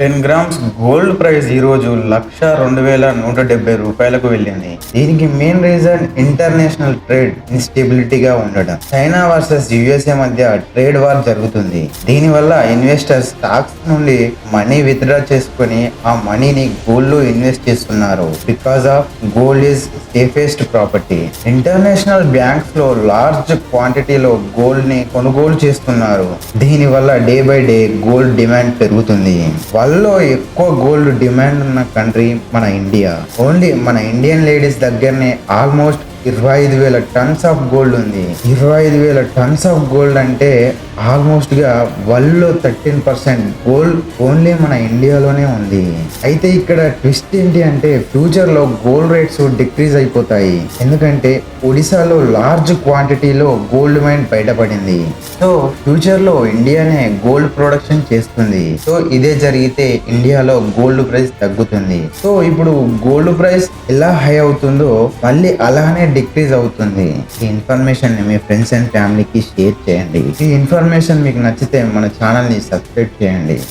Ten grams gold price ఈరోజు లక్ష రెండు వేల నూట డెబ్బై రూపాయలకు వెళ్ళింది. దీనికి మెయిన్ రీజన్ ఇంటర్నేషనల్ ట్రేడ్ ఇన్స్టెబిలిటీగా ఉండడం. చైనా వర్సెస్ యుఎస్ఏ మధ్య ట్రేడ్ వార్ జరుగుతుంది. దీనివల్ల ఇన్వెస్టర్స్ స్టాక్స్ నుండి మనీ విత్డ్రా చేసుకొని ఆ మనీని గోల్డ్లో ఇన్వెస్ట్ చేస్తున్నారు. Because of gold is safest property. International బ్యాంక్స్లో large క్వాంటిటీలో గోల్డ్ని కొనుగోలు చేస్తున్నారు. దీనివల్ల day by day gold demand పెరుగుతుంది. వాళ్ళలో ఎక్కువ గోల్డ్ డిమాండ్ ఉన్న కంట్రీ మన ఇండియా ఓన్లీ మన ఇండియన్ లేడీస్ దగ్గరనే ఆల్మోస్ట్ ఇరవై ఐదు వేల టన్స్ ఆఫ్ గోల్డ్ ఉంది. ఇరవై ఐదు వేల టన్స్ ఆఫ్ గోల్డ్ అంటే ఆల్మోస్ట్గా వరల్డ్లో థర్టీన్ పర్సెంట్ గోల్డ్ ఓన్లీ మన ఇండియాలోనే ఉంది. అయితే ఇక్కడ ట్విస్ట్ ఏంటి అంటే ఫ్యూచర్లో గోల్డ్ రేట్స్ డిక్రీజ్ అయిపోతాయి. ఎందుకంటే ఒడిశాలో లార్జ్ క్వాంటిటీలో గోల్డ్ మైన్ బయటపడింది. సో ఫ్యూచర్లో ఇండియానే గోల్డ్ ప్రొడక్షన్ చేస్తుంది. సో ఇదే జరిగితే ఇండియాలో గోల్డ్ ప్రైస్ తగ్గుతుంది. సో ఇప్పుడు గోల్డ్ ప్రైస్ ఎలా హై అవుతుందో మళ్ళీ అలానే డిక్రీజ్ అవుతుంది. ఈ ఇన్ఫర్మేషన్ని మీ ఫ్రెండ్స్ అండ్ ఫ్యామిలీకి షేర్ చేయండి. ఈ ఇన్ఫర్మేషన్ మీకు నచ్చితే మన ఛానల్ని సబ్స్క్రైబ్ చేయండి.